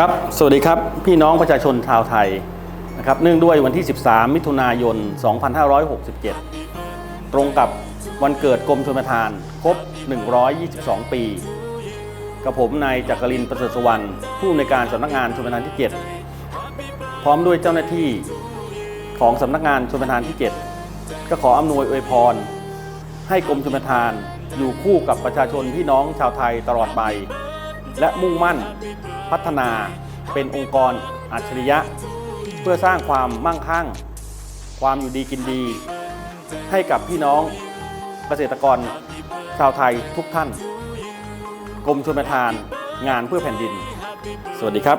ครับ สวัสดีครับ พี่น้องประชาชนชาวไทยนะครับเนื่องด้วยวันที่ 13 มิถุนายน 2567 ตรงกับวันเกิดกรมชลประทาน ครบ 122 ปี กับผมนายจักรินประเสริฐสวรรณผู้อำนวยการสำนักงานชลประทานที่ 7 พร้อมด้วยเจ้าหน้าที่ของสำนักงานชลประทานที่ 7 ก็ขออำนวยอวยพร ให้กรมชลประทานอยู่คู่กับประชาชนพี่น้องชาวไทยตลอดไป และมุ่งมั่นพัฒนาเป็นองค์กรอัจฉริยะ เพื่อสร้างความมั่งคั่ง ความอยู่ดีกินดี ให้กับพี่น้องเกษตรกรชาวไทยทุกท่าน กรมชลประทานงานเพื่อแผ่นดิน สวัสดีครับ